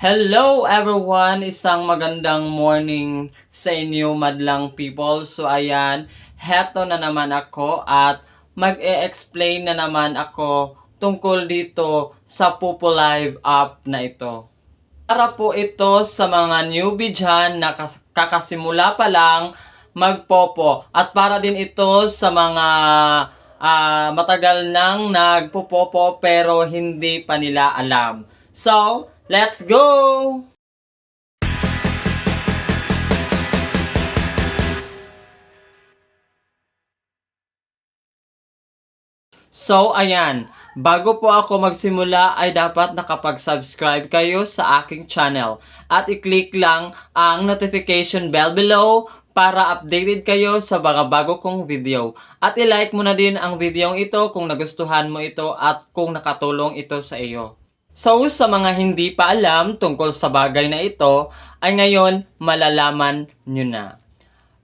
Hello everyone! Isang magandang morning sa inyo madlang people. So ayan, heto na naman ako at mag-e-explain na naman ako tungkol dito sa Pupo Live app na ito. Para po ito sa mga newbie dyan na kas- kakasimula pa lang magpopo. At para din ito sa mga ah, matagal nang nagpopopo pero hindi pa nila alam. So, let's go! So, ayan. Bago po ako magsimula ay dapat nakapag-subscribe kayo sa aking channel. At i-click lang ang notification bell below para updated kayo sa mga bago kong video. At i-like mo na din ang video ito kung nagustuhan mo ito at kung nakatulong ito sa iyo. So, sa mga hindi pa alam tungkol sa bagay na ito, ay ngayon malalaman nyo na.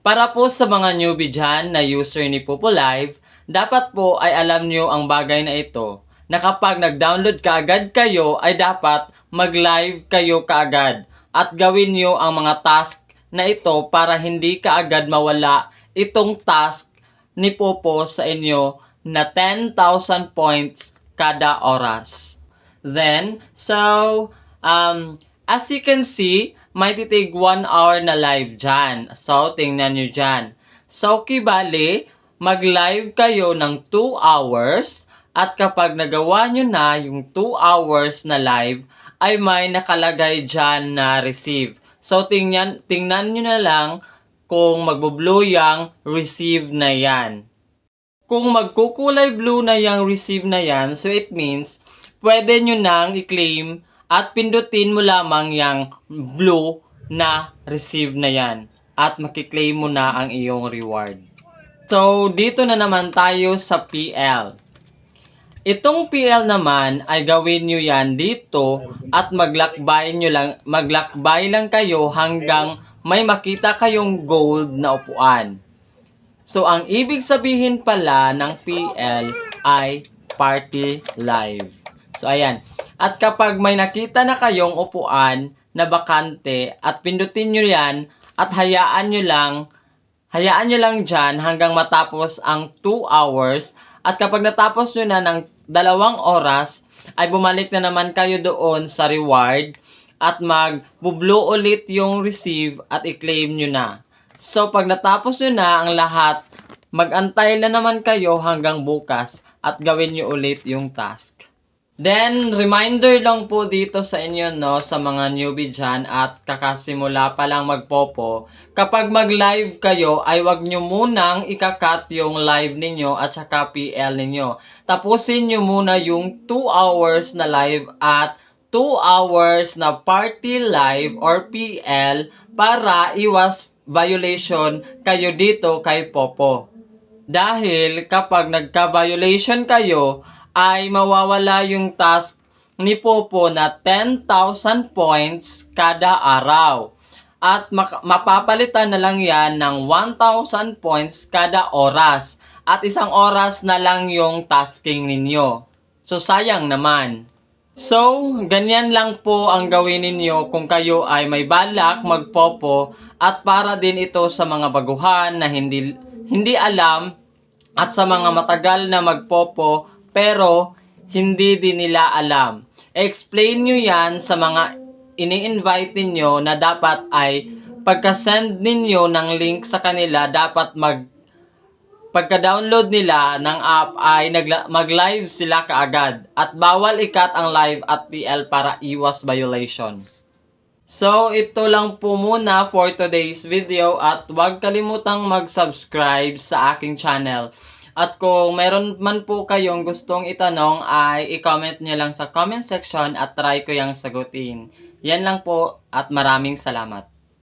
Para po sa mga newbie dyan na user ni Popo Live, dapat po ay alam nyo ang bagay na ito na kapag nag-download kaagad kayo ay dapat mag-live kayo kaagad at gawin nyo ang mga task na ito para hindi kaagad mawala itong task ni Popo sa inyo na 10,000 points kada oras. Then, so, um, as you can see, may titig 1 hour na live dyan. So, tingnan nyo dyan. So, kibali, mag-live kayo ng 2 hours at kapag nagawa nyo na yung 2 hours na live, ay may nakalagay dyan na receive. So, tingnan, tingnan nyo na lang kung magbo-blue yung receive na yan. Kung magkukulay blue na yung receive na yan, so it means, pwede nyo nang i-claim at pindutin mo lamang yung blue na receive na yan. At makiklaim mo na ang iyong reward. So, dito na naman tayo sa PL. Itong PL naman ay gawin nyo yan dito at maglakbay nyo lang, maglakbay lang kayo hanggang may makita kayong gold na upuan. So, ang ibig sabihin pala ng PL ay party live. So, ayan. At kapag may nakita na kayong upuan na bakante at pindutin nyo yan at hayaan nyo lang, hayaan nyo lang dyan hanggang matapos ang 2 hours at kapag natapos nyo na ng dalawang oras, ay bumalik na naman kayo doon sa reward at mag-blue ulit yung receive at i-claim nyo na. So, pag natapos nyo na ang lahat, mag-antay na naman kayo hanggang bukas at gawin nyo ulit yung task. Then, reminder lang po dito sa inyo, no, sa mga newbie dyan at kakasimula pa lang magpopo, kapag mag-live kayo, ay wag nyo munang ikakat yung live ninyo at saka PL ninyo. Tapusin nyo muna yung 2 hours na live at 2 hours na party live or PL para iwas violation kayo dito kay Popo. Dahil kapag nagka-violation kayo, ay mawawala yung task ni Popo na 10,000 points kada araw. At mapapalitan na lang yan ng 1,000 points kada oras. At isang oras na lang yung tasking ninyo. So sayang naman. So, ganyan lang po ang gawin ninyo kung kayo ay may balak magpopo at para din ito sa mga baguhan na hindi hindi alam at sa mga matagal na magpopo pero hindi din nila alam. Explain nyo yan sa mga ini-invite ninyo na dapat ay pagka-send ninyo ng link sa kanila dapat mag pagka-download nila ng app ay mag-live sila kaagad at bawal ikat ang live at PL para iwas violation. So, ito lang po muna for today's video at huwag kalimutang mag-subscribe sa aking channel. At kung meron man po kayong gustong itanong ay i-comment nyo lang sa comment section at try ko yung sagutin. Yan lang po at maraming salamat.